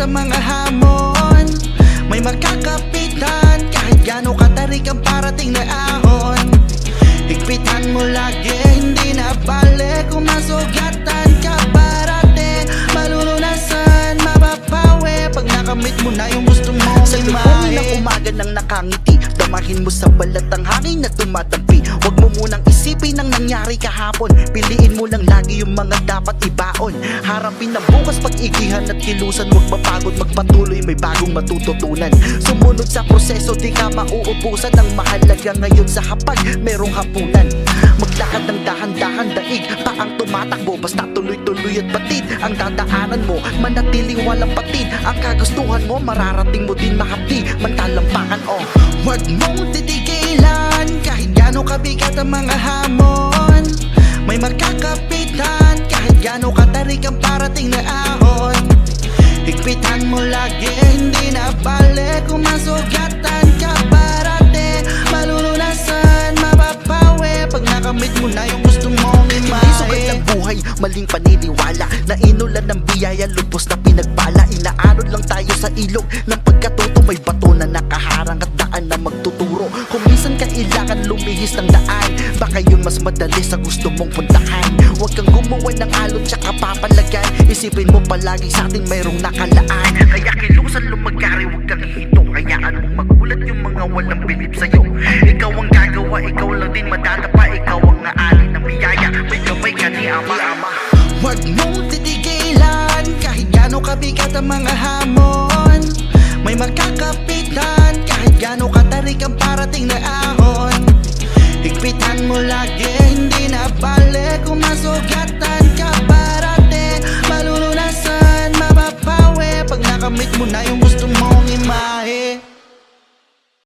sa mga hamon May makakapitan kahit gano'ng katarik ang parating na ahon Higpitan mo lagi, hindi na bale. Kung masugatan ka parate Malulunasan, mapapawe pag nakamit mo na yung gusto mo Sa tukoy ng umaga ng nakangiti, damahin mo sa balat ang hangin na tumatampo munang isipin ang nangyari kahapon. Piliin mo lang lagi yung mga dapat ibaon. Harapin na bukas pag-igihan at kilusan. Huwag mapagod magpatuloy may bagong matututunan. Sumunod sa proseso di ka mauubusan Ang mahalaga ngayon sa hapag merong hapunan. Maglakad ng dahan-dahan daig Paang tumatakbo. Basta tuloy-tuloy at batid Ang dadaanan mo. Manatiling walang patid. Ang kagustuhan mo mararating mo din mahapdi Mantalampakan oh. Huwag mong gaano kabigat ang mga hamon. May makakapitan Kahit gaano katarik ang parating na ahon. Higpitan mo lagi Hindi na bale. Kung masugatan ka parate Malulunasan, mapapawi Pag nakamit mo na yung gusto mong Hindi sugat imahe ng buhay, maling paniniwala. Na inulan ng biyaya, lubos na pinagpala. Inaanod lang tayo sa ilog ng pagkatuto May bato lumihis ng daan. Baka yun mas madali sa gusto mong puntahan. Huwag kang gumawa ng alon tsaka papalagan Isipin mo palagi sa atin mayroong nakalaan. Kaya kilusan lumagari, huwag kang hihito. Hayaan mong magulat yung mga walang bilib sa'yo. Ikaw ang gagawa, ikaw lang din madadapa. Ikaw ang aali ng biyaya. May kamay ka ni Ama Ama. Huwag mong titigilan Kahit gaano kabigat ang mga hamon. May makakapitan Kahit gaano katarik ang parating na ahon mo lagi Hindi na bale kung masugatan ka Parate, malunasan, mapapawi Pag nakamit mo na yung gusto mo